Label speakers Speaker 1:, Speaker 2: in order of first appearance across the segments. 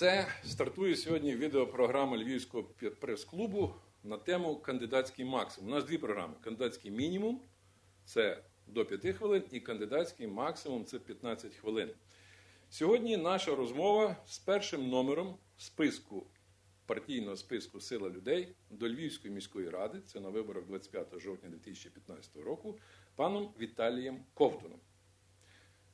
Speaker 1: Це стартує сьогодні відеопрограма Львівського прес-клубу на тему кандидатський максимум. У нас дві програми: кандидатський мінімум це до 5 хвилин, і кандидатський максимум це 15 хвилин. Сьогодні наша розмова з першим номером списку партійного списку Сила людей до Львівської міської ради, це на виборах 25 жовтня 2015 року, паном Віталієм Ковтуном.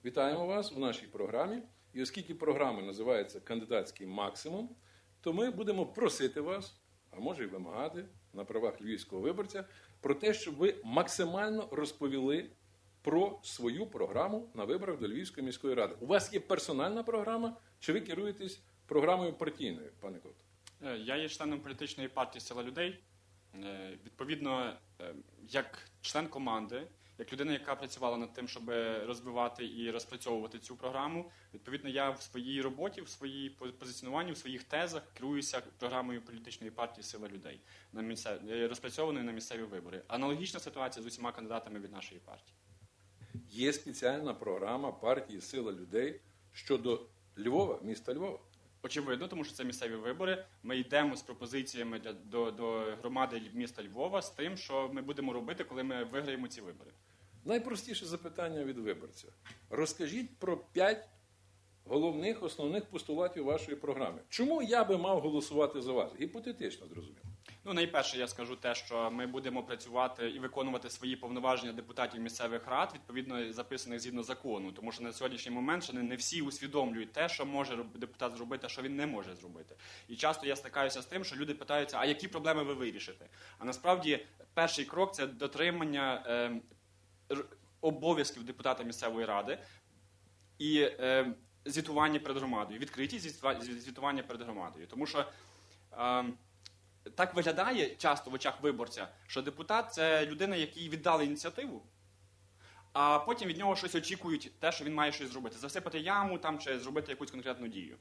Speaker 1: Вітаємо вас у нашій програмі. І оскільки програма називається Кандидатський максимум, то ми будемо просити вас, а може й вимагати на правах львівського виборця, про те, щоб ви максимально розповіли про свою програму на виборах до Львівської міської ради. У вас є персональна програма, чи ви керуєтесь програмою партійною, пане Ковтун?
Speaker 2: Е, Я є членом політичної партії Сила людей. Е, Відповідно, е, як член команди, як людина, яка працювала над тим, щоб розвивати і розпрацьовувати цю програму, відповідно, я в своїй роботі, в своїй позиціонуванні, в своїх тезах керуюся програмою політичної партії Сила людей на місцев... е, розпрацьованою на місцеві вибори. Аналогічна ситуація з усіма кандидатами від нашої партії.
Speaker 1: Є спеціальна програма партії Сила людей щодо Львова, міста Львова.
Speaker 2: Очевидно, тому що це місцеві вибори. Ми йдемо з пропозиціями для до, до громади міста Львова з тим, що ми будемо робити, коли ми виграємо ці вибори.
Speaker 1: Найпростіше запитання від виборця. Розкажіть про п'ять головних основних постулатів вашої програми. Чому я би мав голосувати за вас? Гіпотетично зрозуміло.
Speaker 2: Ну, найперше, я скажу те, що ми будемо працювати і виконувати свої повноваження депутатів місцевих рад, відповідно записаних згідно закону. Тому що на сьогоднішній момент ще не, всі усвідомлюють те, що може депутат зробити, а що він не може зробити. І часто я стикаюся з тим, що люди питаються, а які проблеми ви вирішите? А насправді перший крок це дотримання е, р- обов'язків депутата місцевої ради і е, звітування перед громадою, звітва- звітування перед громадою. Тому що е, так виглядає часто в очах виборця, що депутат це людина, який віддали ініціативу, а потім від нього щось очікують, те, що він має щось зробити, засипати яму там чи зробити якусь конкретну дію.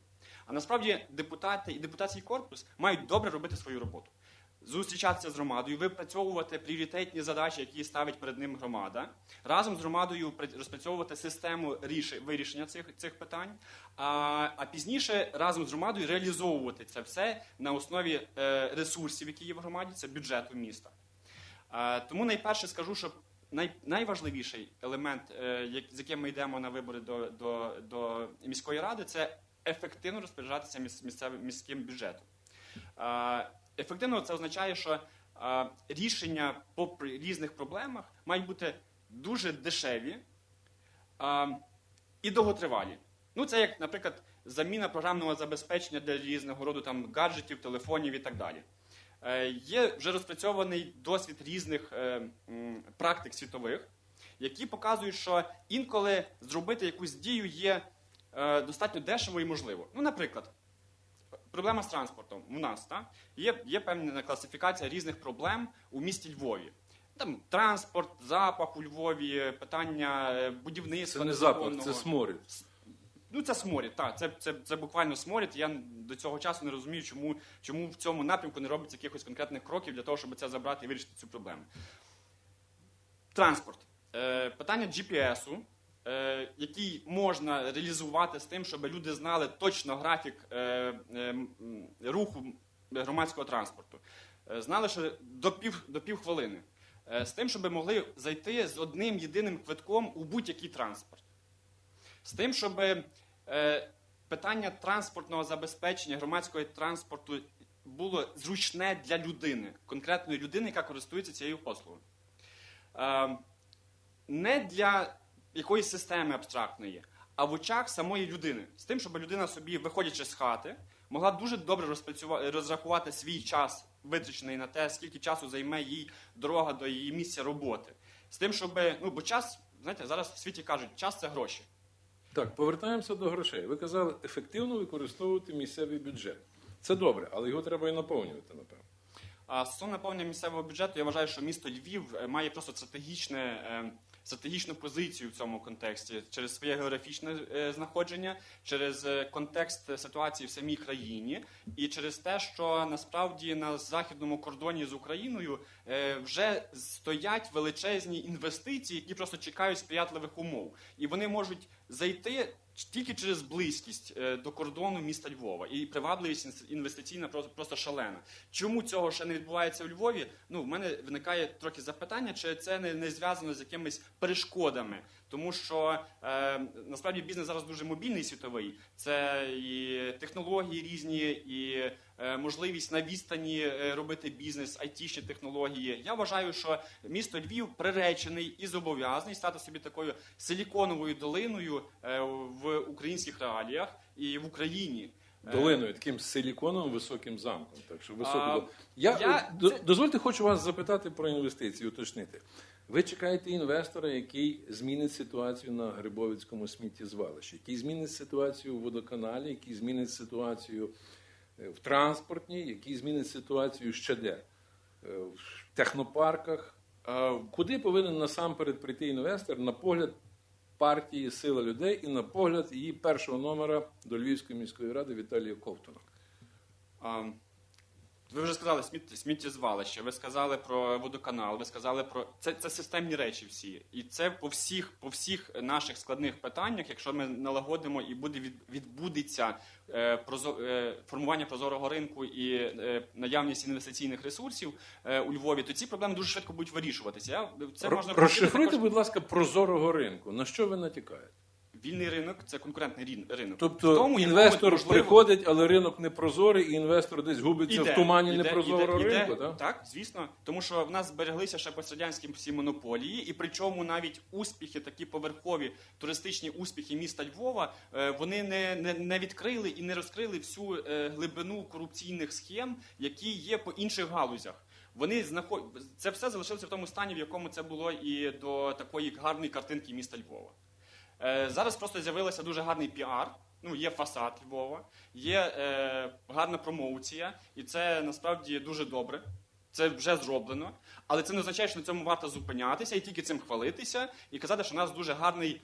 Speaker 2: А насправді депутати і депутатський корпус мають добре робити свою роботу. Зустрічатися з громадою, випрацьовувати пріоритетні задачі, які ставить перед ним громада, разом з громадою розпрацьовувати систему вирішення цих, цих питань, а, а пізніше разом з громадою реалізовувати це все на основі е, ресурсів, які є в громаді, це бюджету міста. Тому найперше скажу, що най, найважливіший елемент, е, з яким ми йдемо на вибори до, до, до міської ради, це ефективно розпоряджатися міс- місцевим міським бюджетом. Ефективно це означає, що е, рішення по різних проблемах мають бути дуже дешеві е, і довготривалі. Ну, це як, наприклад, заміна програмного забезпечення для різного роду там гаджетів, телефонів і так далі. Е, Є вже розпрацьований досвід різних е, м, практик світових, які показують, що інколи зробити якусь дію є е, достатньо дешево і можливо. Ну, наприклад, проблема з транспортом у нас так? Є, є певна класифікація різних проблем у місті Львові. Там транспорт, запах у Львові, питання е, будівництва.
Speaker 1: Це не запах, це сморід.
Speaker 2: Ну, це сморід, так, це, це, це буквально сморід. Я до цього часу не розумію, чому, чому в цьому напрямку не робиться якихось конкретних кроків для того, щоб це забрати і вирішити цю проблему. Транспорт. Е, питання GPS-у, який можна реалізувати з тим, щоб люди знали точно графік е, е, руху громадського транспорту. Е, знали, що до пів, до пів хвилини. Е, з тим, щоб могли зайти з одним єдиним квитком у будь-який транспорт з тим, щоб е, питання транспортного забезпечення громадського транспорту було зручне для людини, конкретної людини, яка користується цією послугою. Е, не для якоїсь системи абстрактної, а в очах самої людини. З тим, щоб людина собі, виходячи з хати, могла дуже добре розрахувати свій час, витрачений на те, скільки часу займе їй дорога до її місця роботи. З тим, щоб, ну, бо час, знаєте, зараз в світі кажуть, час це гроші.
Speaker 1: Так, повертаємося до грошей. Ви казали, ефективно використовувати місцевий бюджет. Це добре, але його треба і наповнювати, напевно.
Speaker 2: А стосовно наповнення місцевого бюджету, я вважаю, що місто Львів е, має просто стратегічне, е, стратегічну позицію в цьому контексті через своє географічне е, знаходження, через е, контекст ситуації в самій країні, і через те, що насправді на західному кордоні з Україною е, вже стоять величезні інвестиції, які просто чекають сприятливих умов, і вони можуть зайти тільки через близькість е, до кордону міста Львова і привабливість інвестиційна просто, шалена. Чому цього ще не відбувається у Львові? Ну, в мене виникає трохи запитання, чи це не, не зв'язано з якимись перешкодами. Тому що е, насправді бізнес зараз дуже мобільний світовий. Це і технології різні, і можливість на відстані е, робити бізнес, айтішні технології. Я вважаю, що місто Львів приречений і зобов'язаний стати собі такою силіконовою долиною е, в українських реаліях і в Україні. Е,
Speaker 1: Долиною, таким силіконовим високим замком. Так що високу
Speaker 2: А,
Speaker 1: я,
Speaker 2: я-
Speaker 1: до- дозвольте, хочу вас запитати про інвестиції, уточнити. Ви чекаєте інвестора, який змінить ситуацію на Грибовицькому сміттєзвалищі, який змінить ситуацію в водоканалі, який змінить ситуацію е, в транспортній, який змінить ситуацію ще де? Е, В технопарках.
Speaker 2: Е,
Speaker 1: Куди повинен насамперед прийти інвестор на погляд партії Сила людей і на погляд її першого номера до Львівської міської ради Віталія Ковтуна?
Speaker 2: Ви вже сказали сміт- сміттєзвалище, ви сказали про водоканал, ви сказали про це, це системні речі всі. І це по всіх, по всіх наших складних питаннях, якщо ми налагодимо і буде від, відбудеться е, прозо, е, формування прозорого ринку і е, наявність інвестиційних ресурсів е, у Львові, то ці проблеми дуже швидко будуть вирішуватися. Я, це
Speaker 1: Ро-
Speaker 2: можна
Speaker 1: Розшифруйте,
Speaker 2: також-
Speaker 1: будь ласка, прозорого ринку. На що ви натякаєте?
Speaker 2: Вільний ринок це конкурентний ринок.
Speaker 1: Тобто
Speaker 2: В тому,
Speaker 1: інвестор
Speaker 2: можливо,
Speaker 1: приходить, але ринок не прозорий, і інвестор десь губиться в тумані
Speaker 2: іде,
Speaker 1: непрозорого
Speaker 2: іде,
Speaker 1: ринку.
Speaker 2: іде.
Speaker 1: так?
Speaker 2: Так, звісно, тому що в нас збереглися ще пострадянські всі монополії, і причому навіть успіхи, такі поверхові туристичні успіхи міста Львова, е, вони не, не, не відкрили і не розкрили всю е, глибину корупційних схем, які є по інших галузях. Вони знаход... це все залишилося в тому стані, в якому це було і до такої гарної картинки міста Львова. Е, Зараз просто з'явився дуже гарний піар. Ну, є фасад Львова, є е, гарна промоція, і це насправді дуже добре. Це вже зроблено, але це не означає, що на цьому варто зупинятися і тільки цим хвалитися і казати, що у нас дуже гарний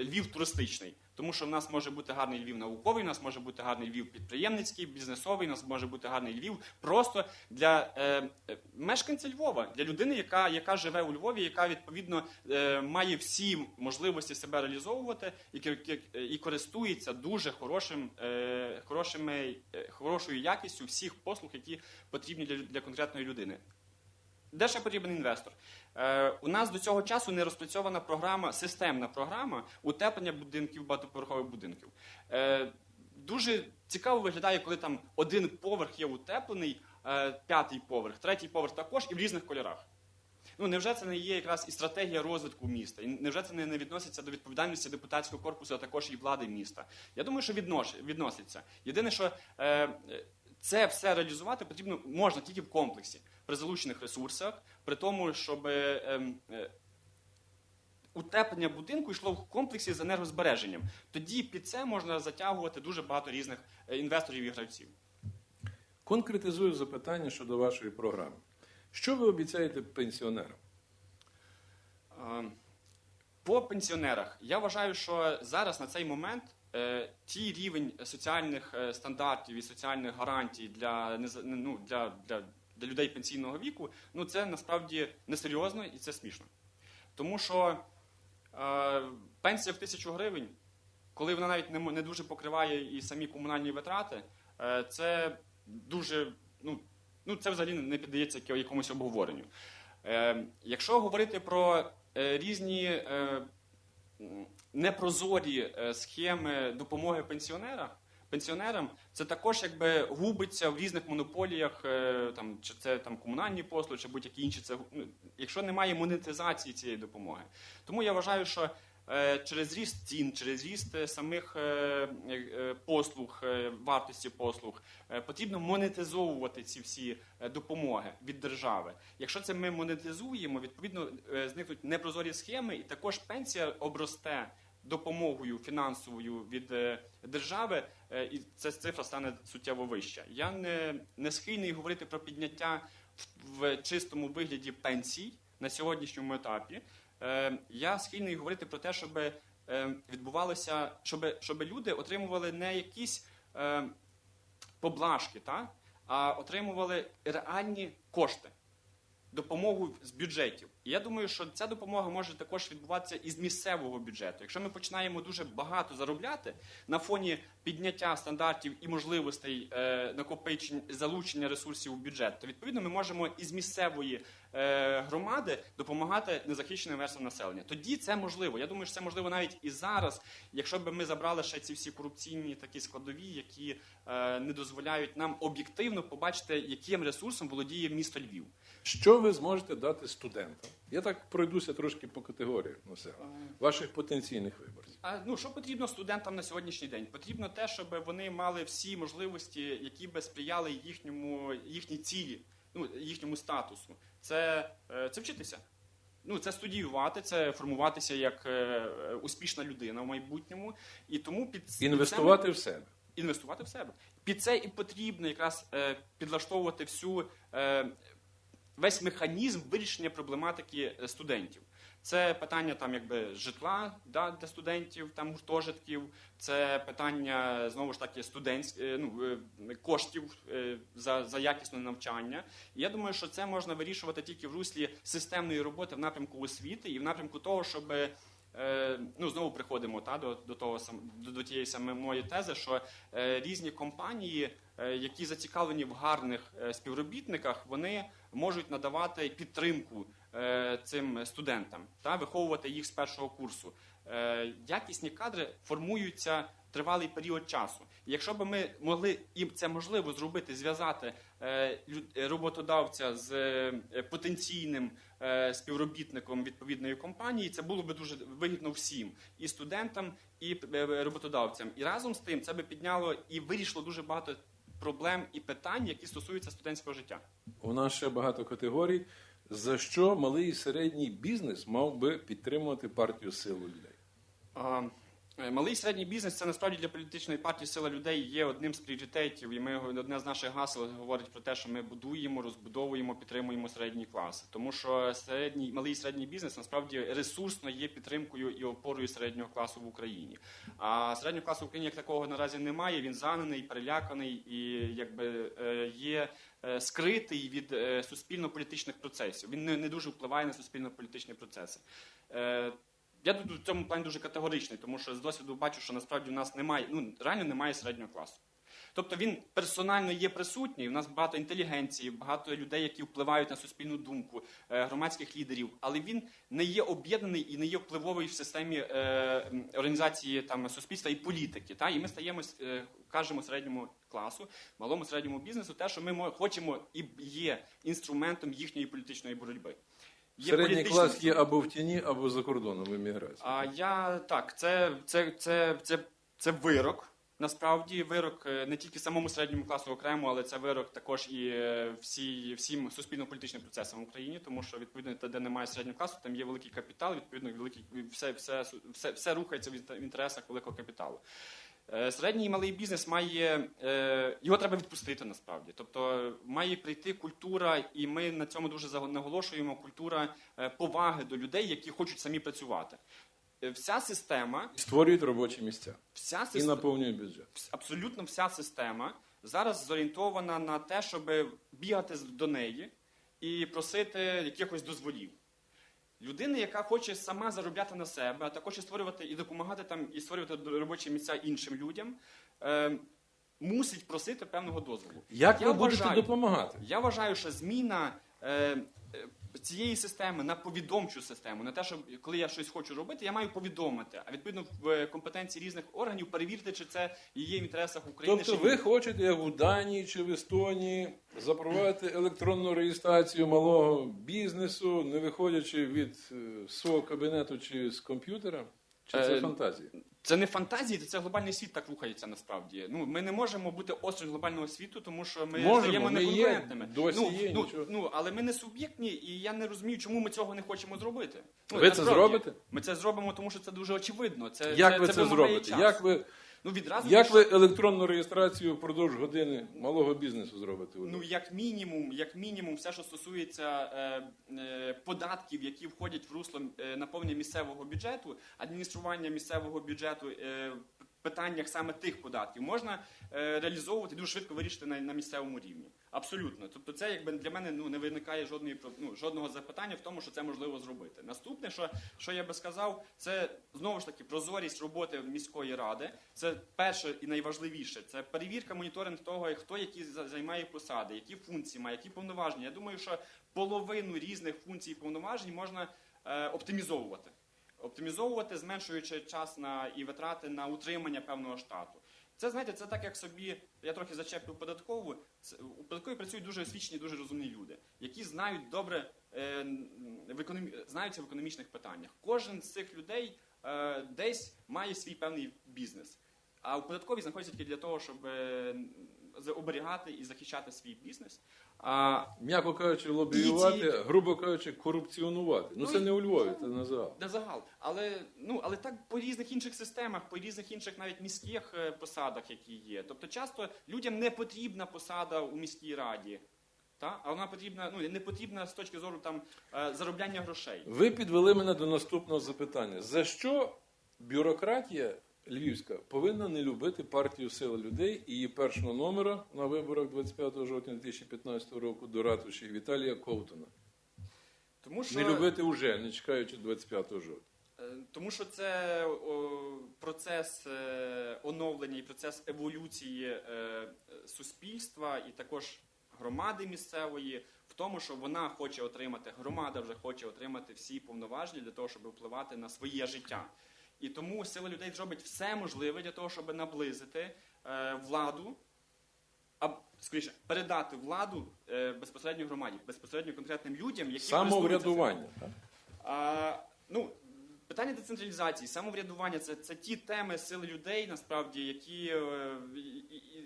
Speaker 2: Львів туристичний. Тому що в нас може бути гарний Львів науковий, у нас може бути гарний Львів підприємницький, бізнесовий, у нас може бути гарний Львів просто для е, мешканця Львова, для людини, яка, яка живе у Львові, яка відповідно е, має всі можливості себе реалізовувати і, і користується дуже хорошим, е, хорошими, е, хорошою якістю всіх послуг, які потрібні для, для конкретної людини. Де ще потрібен інвестор? Е, у нас до цього часу не розпрацьована програма, системна програма утеплення будинків, багатоповерхових будинків. Е, дуже цікаво виглядає, коли там один поверх є утеплений, е, п'ятий поверх, третій поверх також і в різних кольорах. Ну, невже це не є якраз і стратегія розвитку міста? І невже це не, відноситься до відповідальності депутатського корпусу, а також і влади міста? Я думаю, що віднош, відноситься. Єдине, що е, це все реалізувати потрібно можна тільки в комплексі, при залучених ресурсах, при тому, щоб е, ем, е, утеплення будинку йшло в комплексі з енергозбереженням. Тоді під це можна затягувати дуже багато різних е, інвесторів і гравців.
Speaker 1: Конкретизую запитання щодо вашої програми. Що ви обіцяєте пенсіонерам?
Speaker 2: По пенсіонерах я вважаю, що зараз на цей момент ті рівень соціальних стандартів і соціальних гарантій для ну, для, для, для людей пенсійного віку, ну це насправді несерйозно і це смішно. Тому що е, пенсія в тисячу гривень, коли вона навіть не, не дуже покриває і самі комунальні витрати, е, це дуже ну, ну це взагалі не піддається якомусь обговоренню. Е, якщо говорити про е, різні е, непрозорі е, схеми допомоги пенсіонерам, пенсіонерам, це також якби губиться в різних монополіях, е, там, чи це там комунальні послуги, чи будь-які інші. Це, ну, якщо немає монетизації цієї допомоги. Тому я вважаю, що е, через ріст цін, через ріст е, самих послуг, вартості послуг, потрібно монетизовувати ці всі допомоги від держави. Якщо це ми монетизуємо, відповідно зникнуть непрозорі схеми, і також пенсія обросте допомогою фінансовою від держави, і ця цифра стане суттєво вища. Я не, не схильний говорити про підняття в, чистому вигляді пенсій на сьогоднішньому етапі. Е, я схильний говорити про те, щоб е, відбувалося, щоб, щоб люди отримували не якісь е, поблажки, та, а отримували реальні кошти, допомогу з бюджетів. І я думаю, що ця допомога може також відбуватися із місцевого бюджету. Якщо ми починаємо дуже багато заробляти на фоні підняття стандартів і можливостей е, накопичень залучення ресурсів у бюджет, то відповідно ми можемо із місцевої громади допомагати незахищеним верствам населення. Тоді це можливо. Я думаю, що це можливо навіть і зараз, якщо б ми забрали ще ці всі корупційні такі складові, які е, не дозволяють нам об'єктивно побачити, яким ресурсом володіє місто Львів.
Speaker 1: Що ви зможете дати студентам? Я так пройдуся трошки по категоріях населення, ваших потенційних виборців.
Speaker 2: А ну що потрібно студентам на сьогоднішній день? Потрібно те, щоб вони мали всі можливості, які би сприяли їхньому їхній цілі, ну їхньому статусу. Це, е, це вчитися. Ну, це студіювати, це формуватися як е, е, успішна людина в майбутньому. І тому під під
Speaker 1: Інвестувати в себе.
Speaker 2: інвестувати в себе. Під це і потрібно якраз підлаштовувати всю весь механізм вирішення проблематики студентів. Це питання там якби житла да, для студентів, там гуртожитків, це питання знову ж таки студентськ, е, ну, е, коштів е, за, за якісне навчання. І я думаю, що це можна вирішувати тільки в руслі системної роботи в напрямку освіти і в напрямку того, щоб ну знову приходимо та до, до того до, до тієї самої тези, що різні компанії, які зацікавлені в гарних співробітниках, вони можуть надавати підтримку цим студентам та виховувати їх з першого курсу. Е, якісні кадри формуються тривалий період часу. Якщо б ми могли і це можливо зробити, зв'язати е, роботодавця з е, потенційним е, співробітником відповідної компанії, це було б дуже вигідно всім і студентам, і е, роботодавцям. І разом з тим це би підняло і вирішило дуже багато проблем і питань, які стосуються студентського життя.
Speaker 1: У нас ще багато категорій. За що малий і середній бізнес мав би підтримувати партію силу людей?
Speaker 2: А, е, Малий і середній бізнес це насправді для політичної партії сила людей є одним з пріоритетів, і ми одне з наших гасел говорить про те, що ми будуємо, розбудовуємо, підтримуємо середній клас. Тому що середній малий і середній бізнес насправді ресурсно є підтримкою і опорою середнього класу в Україні. А середнього класу в Україні як такого наразі немає. Він занений, переляканий і якби е, є скритий від е, суспільно-політичних процесів. Він не, не дуже впливає на суспільно-політичні процеси. Е, я тут в цьому плані дуже категоричний, тому що з досвіду бачу, що насправді у нас немає, ну реально немає середнього класу. Тобто він персонально є присутній. У нас багато інтелігенції, багато людей, які впливають на суспільну думку, е, громадських лідерів, але він не є об'єднаний і не є впливовий в системі е, організації там суспільства і політики. Та і ми стаємо е, кажемо середньому класу, малому середньому бізнесу, те, що ми мо- хочемо і є інструментом їхньої політичної боротьби. Є
Speaker 1: Середній клас є або в тіні, або за кордоном в еміграції.
Speaker 2: а я так, це, це, це, це, це вирок. Насправді вирок е, не тільки самому середньому класу окремо, але це вирок також і е, всі, всім суспільно-політичним процесам в Україні, тому що відповідно те, де немає середнього класу, там є великий капітал, відповідно, великий все, все, все, все рухається в інте- інтересах великого капіталу. Е, Середній і малий бізнес має його треба відпустити насправді. Тобто має прийти культура, і ми на цьому дуже наголошуємо. Культура поваги до людей, які хочуть самі працювати. Е, Вся система,
Speaker 1: Створюють робочі місця
Speaker 2: вся
Speaker 1: і
Speaker 2: система,
Speaker 1: наповнюють бюджет.
Speaker 2: абсолютно вся система зараз зорієнтована на те, щоб бігати до неї і просити якихось дозволів. Людина, яка хоче сама заробляти на себе, а також і створювати і допомагати там і створювати робочі місця іншим людям, е, мусить просити певного дозволу.
Speaker 1: Як
Speaker 2: Я
Speaker 1: ви будете
Speaker 2: вважаю-
Speaker 1: допомагати?
Speaker 2: Я вважаю, що зміна е, цієї системи на повідомчу систему, на те, що коли я щось хочу робити, я маю повідомити. А відповідно в е, компетенції різних органів перевірити, чи це є в інтересах України.
Speaker 1: Тобто
Speaker 2: чи
Speaker 1: ви хочете, як у Данії чи в Естонії, запровадити електронну реєстрацію малого бізнесу, не виходячи від е, свого кабінету чи з комп'ютера? Чи це
Speaker 2: Е,
Speaker 1: фантазія?
Speaker 2: Це не фантазії, це глобальний світ так рухається насправді. Ну ми не можемо бути осторонь глобального світу, тому що ми
Speaker 1: Можемо,
Speaker 2: стаємо
Speaker 1: неконкурентними. є, досі
Speaker 2: ну,
Speaker 1: є,
Speaker 2: ну,
Speaker 1: нічого.
Speaker 2: ну але ми не суб'єктні, і я не розумію, чому ми цього не хочемо зробити. Ну,
Speaker 1: Ви це зробите?
Speaker 2: Ми це зробимо, тому що це дуже очевидно. Це
Speaker 1: Як ви це
Speaker 2: це
Speaker 1: зробите?
Speaker 2: Час.
Speaker 1: Як ви,
Speaker 2: Ну відразу
Speaker 1: як ви електронну реєстрацію впродовж години малого бізнесу зробите?
Speaker 2: Ну, як мінімум, як мінімум, все, що стосується е, е, податків, які входять в русло е, наповнення місцевого бюджету, адміністрування місцевого бюджету, е, питаннях саме тих податків можна е, реалізовувати дуже швидко вирішити на, на місцевому рівні. Абсолютно. Тобто, це якби для мене ну не виникає жодної ну, жодного запитання в тому, що це можливо зробити. Наступне, що, що я би сказав, це знову ж таки прозорість роботи міської ради. Це перше і найважливіше. Це перевірка, моніторинг того, хто які за- займає посади, які функції має, які повноваження. Я думаю, що половину різних функцій і повноважень можна е, оптимізовувати. Оптимізовувати, зменшуючи час на і витрати на утримання певного штату. Це знаєте, це так як собі. Я трохи зачеплю податкову. У податковій працюють дуже освічені, дуже розумні люди, які знають добре е, в економі... знаються в економічних питаннях. Кожен з цих людей е, десь має свій певний бізнес. А у податковій знаходяться тільки для того, щоб е, оберігати і захищати свій бізнес. А
Speaker 1: М'яко кажучи, лобіювати,
Speaker 2: І ці-
Speaker 1: грубо кажучи, корупціонувати. Ну
Speaker 2: Ну,
Speaker 1: це
Speaker 2: і-
Speaker 1: не у Львові, це на загал.
Speaker 2: на загал. Але ну але так по різних інших системах, по різних інших навіть міських е, посадах, які є. Тобто, часто людям не потрібна посада у міській раді. Та? А вона потрібна, ну не потрібна з точки зору там е, заробляння грошей.
Speaker 1: Ви підвели мене до наступного запитання. За що бюрократія львівська повинна не любити партію Сила людей і її першого номера на виборах 25 жовтня 2015 року до ратуші Віталія Ковтуна?
Speaker 2: Тому що
Speaker 1: Не любити уже, не чекаючи 25 жовтня.
Speaker 2: Е, Тому що це процес е, оновлення і процес еволюції е, суспільства і також громади місцевої в тому, що вона хоче отримати, громада вже хоче отримати всі повноваження для того, щоб впливати на своє життя. І тому сила людей зробить все можливе для того, щоб наблизити е, владу, а скоріше передати владу е, безпосередньо громаді, безпосередньо конкретним людям, які.
Speaker 1: Самоврядування.
Speaker 2: а, ну, питання децентралізації, самоврядування це, це ті теми сили людей, насправді, які, е,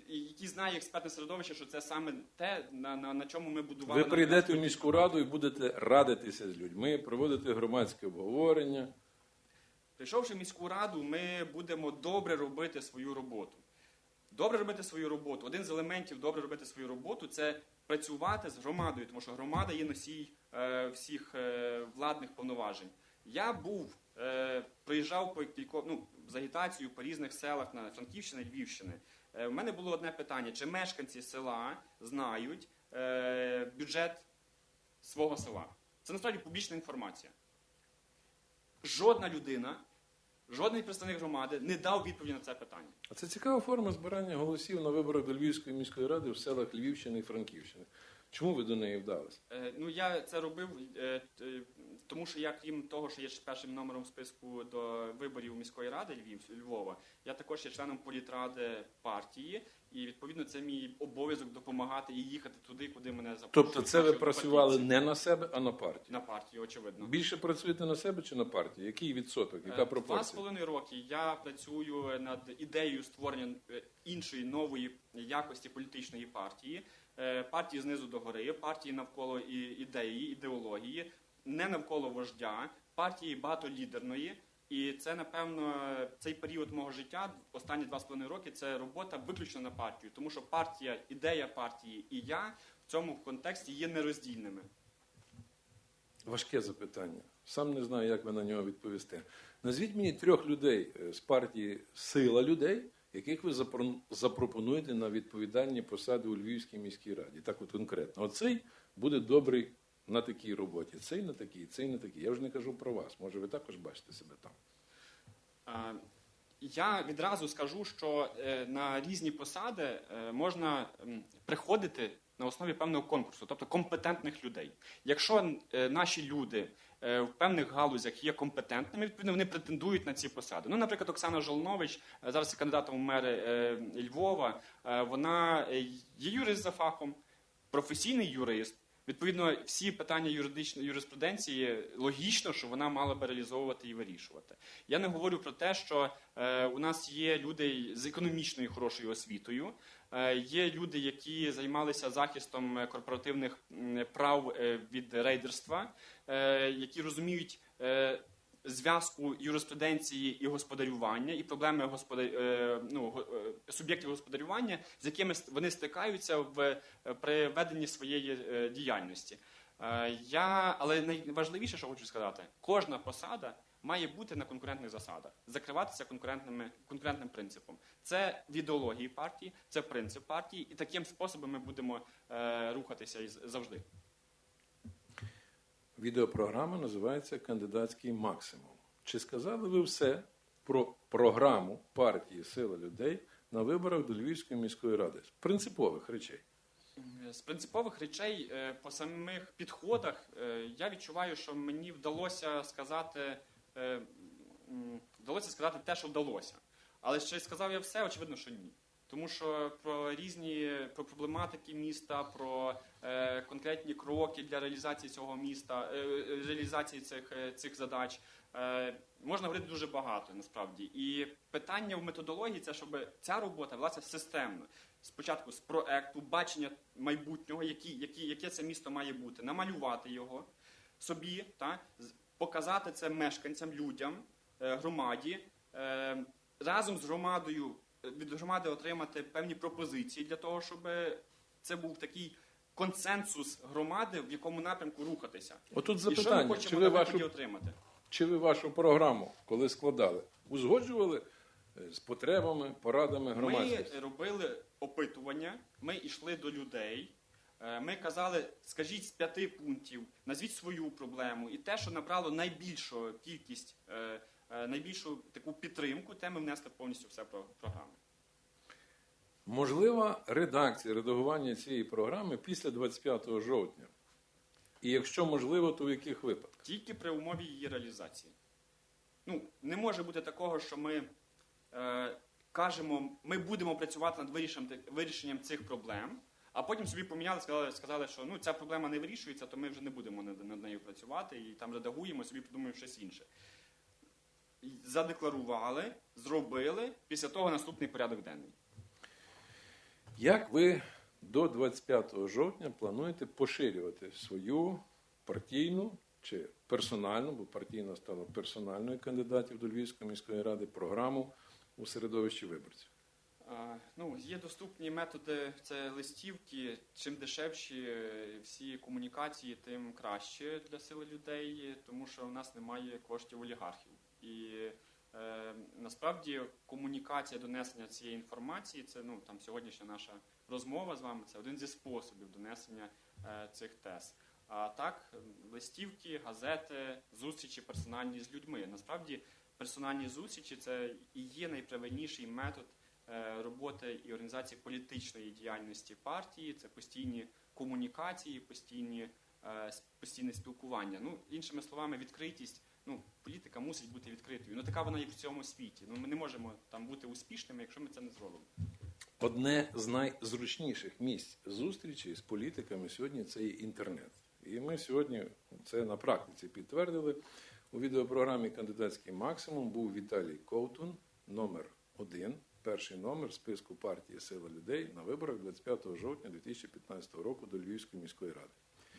Speaker 2: які знає експертне середовище, що це саме те, на, на, на чому ми будували.
Speaker 1: Ви прийдете в міську раду і будете радитися з людьми, проводити громадське обговорення.
Speaker 2: Прийшовши в міську раду, ми будемо добре робити свою роботу. Добре робити свою роботу. Один з елементів добре робити свою роботу це працювати з громадою, тому що громада є носій е, всіх е, владних повноважень. Я був, е, приїжджав по кілько, ну, з агітацією по різних селах на Франківщини, Львівщини. Е, в мене було одне питання: чи мешканці села знають е, бюджет свого села? Це насправді публічна інформація. Жодна людина, жодний представник громади не дав відповіді на це питання.
Speaker 1: А це цікава форма збирання голосів на виборах до Львівської міської ради в селах Львівщини і Франківщини. Чому ви до неї вдалися?
Speaker 2: Е, ну я це робив, е, е, тому що я, крім того, що є першим номером списку до виборів міської ради Львів, Львова, я також є членом політради партії, і відповідно це мій обов'язок допомагати і їхати туди, куди мене запрошують.
Speaker 1: Тобто це ви працювали не на себе, а на партію.
Speaker 2: на партію, очевидно.
Speaker 1: Більше працюєте на себе чи на партію? Який відсоток?
Speaker 2: Е,
Speaker 1: Яка
Speaker 2: Два з половиною роки я працюю над ідеєю створення е, іншої нової якості політичної партії, партії знизу до гори, партії навколо ідеї, ідеології, не навколо вождя, партії багатолідерної. І це, напевно, цей період мого життя, останні два з половиною роки, це робота виключно на партію, тому що партія, ідея партії і я в цьому контексті є нероздільними.
Speaker 1: Важке запитання. Сам не знаю, як ви на нього відповісте. Назвіть мені трьох людей е, з партії Сила людей, яких ви запропонуєте на відповідальні посади у Львівській міській раді. Так от конкретно. Оцей буде добрий на такій роботі, цей на такій, цей на такій. Я вже не кажу про вас. Може, ви також бачите себе там.
Speaker 2: Е, Я відразу скажу, що е, на різні посади е, можна приходити на основі певного конкурсу, тобто компетентних людей. Якщо е, наші люди в певних галузях є компетентними, відповідно вони претендують на ці посади. Ну, наприклад, Оксана Жолнович, е, зараз кандидатом у мери е, Львова, е, вона е, є юрист за фахом, професійний юрист. Відповідно, всі питання юридичної юриспруденції логічно, що вона мала би реалізовувати і вирішувати. Я не говорю про те, що е, у нас є люди з економічною хорошою освітою, е, є люди, які займалися захистом е, корпоративних прав е, від рейдерства, е, які розуміють. е, Зв'язку юриспруденції і господарювання, і проблеми господар... е, ну, е, суб'єктів господарювання, з якими вони стикаються в е, при веденні своєї діяльності. Я, але найважливіше, що хочу сказати, кожна посада має бути на конкурентних засадах, закриватися конкурентними конкурентним принципом. Це в ідеології партії, це принцип партії, і таким способом ми будемо е, рухатися завжди.
Speaker 1: Відеопрограма називається Кандидатський максимум. Чи сказали ви все про програму партії Сила людей на виборах до Львівської міської ради? З принципових речей.
Speaker 2: З принципових речей е, по самих підходах е, я відчуваю, що мені вдалося сказати, е, вдалося сказати те, що вдалося. Але чи сказав я все? Очевидно, що ні. Тому що про різні про проблематики міста, про е, конкретні кроки для реалізації цього міста, е, е, реалізації цих, е, цих задач е, можна говорити дуже багато насправді. І питання в методології це, щоб ця робота велася системно. Спочатку з проекту, бачення майбутнього, які, які, яке це місто має бути, намалювати його собі, та, показати це мешканцям, людям, е, громаді, разом з громадою від громади отримати певні пропозиції для того, щоб це був такий консенсус громади, в якому напрямку рухатися.
Speaker 1: Отут
Speaker 2: І що ми
Speaker 1: запитання,
Speaker 2: хочемо
Speaker 1: чи ви, вашу,
Speaker 2: отримати?
Speaker 1: чи ви вашу програму, коли складали, узгоджували е, з потребами, порадами громадськості?
Speaker 2: Ми робили опитування, ми йшли до людей. е, Ми казали, скажіть з п'яти пунктів, назвіть свою проблему, і те, що набрало найбільшу кількість, е, найбільшу таку підтримку, те ми внесли повністю все про програму.
Speaker 1: Можлива редакція, редагування цієї програми після 25 жовтня? І якщо можливо, то в яких випадках?
Speaker 2: Тільки при умові її реалізації. Ну, не може бути такого, що ми е, кажемо, ми будемо працювати над вирішенням, вирішенням цих проблем, а потім собі поміняли, сказали, сказали, що ну, ця проблема не вирішується, то ми вже не будемо над, над нею працювати і там редагуємо, собі придумаємо щось інше. Задекларували, зробили, після того наступний порядок денний.
Speaker 1: Як ви до 25 жовтня плануєте поширювати свою партійну чи персональну, бо партійна стала персональною кандидатів до Львівської міської ради, програму у середовищі виборців?
Speaker 2: Ну, є доступні методи, це листівки. Чим дешевші е, всі комунікації, тим краще для сили людей, тому що в нас немає коштів олігархів. І е, насправді комунікація донесення цієї інформації, це ну там сьогоднішня наша розмова з вами, це один зі способів донесення е, цих тез. А так, листівки, газети, зустрічі персональні з людьми. Насправді, персональні зустрічі це і є найправильніший метод е, роботи і організації політичної діяльності партії, це постійні комунікації, постійні, е, постійне спілкування. Ну, іншими словами, відкритість. Ну, політика мусить бути відкритою. Ну така вона і в цьому світі. Ну ми не можемо там бути успішними, якщо ми це не зробимо.
Speaker 1: Одне з найзручніших місць зустрічі з політиками сьогодні це є інтернет. І ми сьогодні це на практиці підтвердили. У відеопрограмі Кандидатський максимум був Віталій Ковтун, номер один, перший номер списку партії Сила людей на виборах 25 жовтня 2015 року до Львівської міської ради.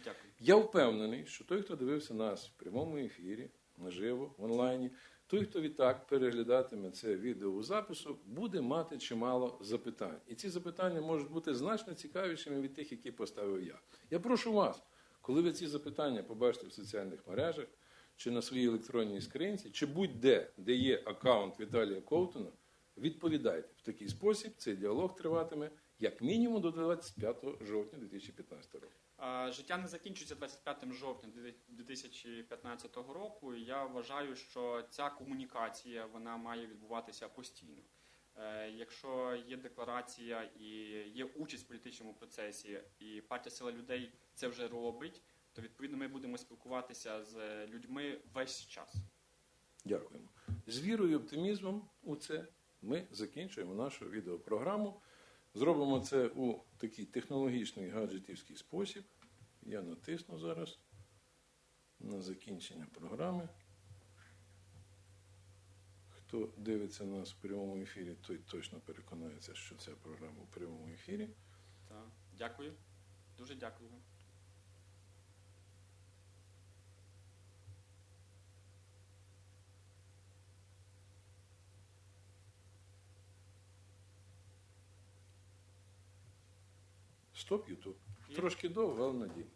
Speaker 2: Дякую.
Speaker 1: Я впевнений, що той, хто дивився нас в прямому ефірі, наживо, в онлайні, той, хто відтак переглядатиме це відео у запису, буде мати чимало запитань. І ці запитання можуть бути значно цікавішими від тих, які поставив я. Я прошу вас, коли ви ці запитання побачите в соціальних мережах, чи на своїй електронній скринці, чи будь-де, де є аккаунт Віталія Ковтуна, відповідайте в такий спосіб. Цей діалог триватиме як мінімум до 25 жовтня 2015 року.
Speaker 2: Життя не закінчується 25 жовтня 2015 року. і Я вважаю, що ця комунікація вона має відбуватися постійно. Е, Якщо є декларація і є участь в політичному процесі, і партія сила людей це вже робить, то відповідно ми будемо спілкуватися з людьми весь час.
Speaker 1: Дякуємо. З вірою і оптимізмом у це ми закінчуємо нашу відеопрограму. Зробимо це у такий технологічний гаджетівський спосіб. Я натисну зараз на закінчення програми. Хто дивиться нас в прямому ефірі, той точно переконається, що ця програма у прямому ефірі.
Speaker 2: Так. Дякую. Дуже дякую
Speaker 1: Стоп, Ютуб. Трошки довго, але надійно.